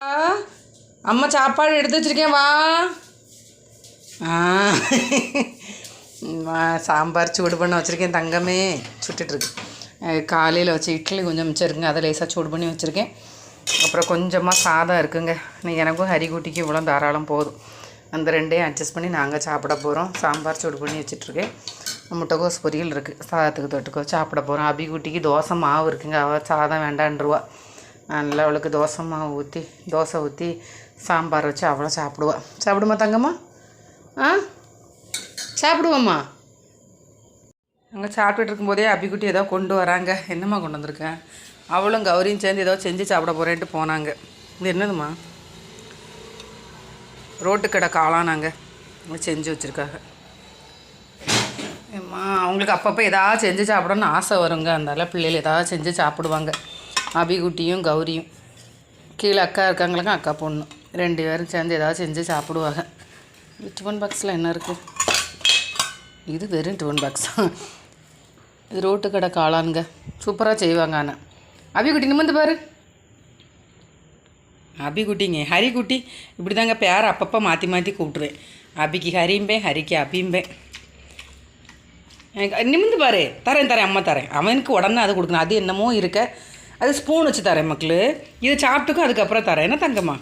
ஆ, அம்மா சாப்பாடு எடுத்து வச்சிருக்கேன் வா. ஆ. வா, சாம்பார் சூடு பண்ண வச்சுருக்கேன் தங்கமே. சுட்டுட்ருக்கு காலையில் வச்சு இட்லி கொஞ்சம் மிச்சம் இருக்குங்க அதை லேசாக சூடு பண்ணி வச்சுருக்கேன். அப்புறம் கொஞ்சமாக சாதம் இருக்குங்க. இன்னைக்கு எனக்கும் ஹரிக்குட்டிக்கு இவ்வளோ தாராளம் போதும். அந்த ரெண்டையும் அட்ஜஸ்ட் பண்ணி நாங்கள் சாப்பிட போகிறோம் சாம்பார் சூடு பண்ணி வச்சுட்ருக்கேன் முட்டைக்கோஸ் பொரியல் இருக்குது சாதத்துக்கு தொட்டுக்கோ சாப்பிட போகிறோம் அபிக்குட்டிக்கு தோசை மாவு இருக்குங்க. அவள் சாதம் வேண்டான்ருவா நல்லா அவளுக்கு தோசை மாவு ஊற்றி தோசை ஊற்றி சாம்பார் வச்சு அவளை சாப்பிடுவா. சாப்பிடுமா தங்கம்மா? ஆ? சாப்பிடுவோம்மா. அங்கே சாப்பிட்டுட்டு இருக்கும்போதே அபிக்குட்டி ஏதோ கொண்டு வராங்க. என்னம்மா கொண்டு வந்திருக்கேன் அவளும் கௌரியும் சேர்ந்து ஏதோ செஞ்சு சாப்பிட போகிறேன்ட்டு போனாங்க. இது என்னதும்மா? ரோட்டு கடை காளானாங்க. செஞ்சு வச்சுருக்காங்க ஏம்மா அவங்களுக்கு அப்பப்போ ஏதாவது செஞ்சு சாப்பிடணும்னு ஆசை வருங்க. அதனால பிள்ளைகள் ஏதாவது செஞ்சு சாப்பிடுவாங்க. அபிகுட்டியும் கௌரியும். கீழே அக்கா இருக்காங்களுக்கும் அக்கா பொண்ணு. ரெண்டு பேரும் சேர்ந்து ஏதாவது செஞ்சு சாப்பிடுவாங்க. டிஃபன் பாக்ஸில் என்ன இருக்குது இது வெறும் டிஃபன் பாக்ஸ். இது ரோட்டு கடை காளானுங்க சூப்பராக செய்வாங்க ஆனால் அபிகுட்டி நிமிந்து பாரு. அபிகுட்டிங்க. ஹரிக்குட்டி இப்படி தாங்க பேர் அப்பப்போ மாற்றி மாற்றி கூப்பிட்ருவேன் அபிக்கு ஹரிம்பேன் ஹரிக்கு அபிம்பேன் எனக்கு நிமிந்து பாரு. தரேன் தரேன் அம்மா தரேன். அவனுக்கு உடனே அது கொடுக்கணும். அது என்னமோ இருக்க. அது ஸ்பூன் வச்சு தரேன் மக்கள். இது சாப்பிட்டுக்கும் அதுக்கப்புறம் தரேன். என்ன தங்கம்மா?